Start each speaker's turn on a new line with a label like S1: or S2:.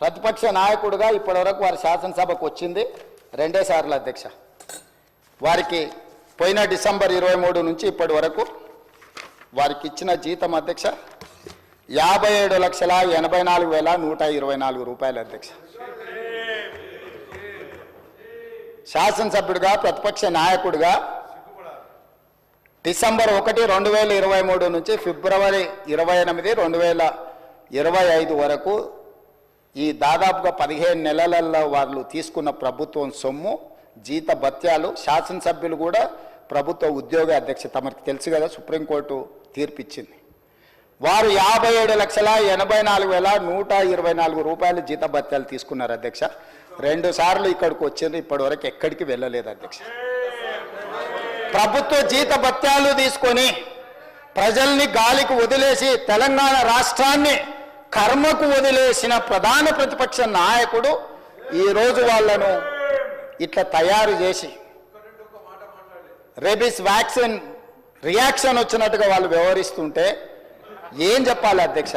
S1: ప్రతిపక్ష నాయకుడుగా ఇప్పటివరకు వారి శాసనసభకు వచ్చింది. రెండే సార్లు అధ్యక్ష. వారికి పోయిన డిసెంబర్ ఇరవై మూడు నుంచి ఇప్పటి వరకు వారికి ఇచ్చిన జీతం అధ్యక్ష యాభై ఏడు లక్షల ఎనభై నాలుగు వేల నూట ఇరవై నాలుగు రూపాయలు అధ్యక్ష. శాసనసభ్యుడిగా ప్రతిపక్ష నాయకుడిగా డిసెంబర్ ఒకటి రెండు వేల ఇరవై మూడు నుంచి ఫిబ్రవరి ఇరవై ఎనిమిది రెండు వేల ఇరవై ఐదు వరకు ఈ దాదాపుగా పదిహేను నెలలలో వాళ్ళు తీసుకున్న ప్రభుత్వం సొమ్ము జీత భత్యాలు శాసనసభ్యులు కూడా ప్రభుత్వ ఉద్యోగ అధ్యక్ష తమకు తెలుసు కదా సుప్రీంకోర్టు తీర్పిచ్చింది. వారు యాభై ఏడు లక్షల ఎనభై నాలుగు వేల నూట ఇరవై నాలుగు రూపాయలు జీత భత్యాలు తీసుకున్నారు అధ్యక్ష. రెండు సార్లు ఇక్కడికి వచ్చింది ఇప్పటివరకు ఎక్కడికి వెళ్ళలేదు అధ్యక్ష. ప్రభుత్వ జీత భత్యాలు తీసుకొని ప్రజల్ని గాలికి వదిలేసి తెలంగాణ రాష్ట్రాన్ని కర్మకు వదిలేసిన ప్రధాన ప్రతిపక్ష నాయకుడు ఈరోజు వాళ్ళను ఇట్లా తయారు చేసి రెబిస్ వ్యాక్సిన్ రియాక్షన్ వచ్చినట్టుగా వాళ్ళు వ్యవహరిస్తుంటే ఏం చెప్పాలి అధ్యక్ష?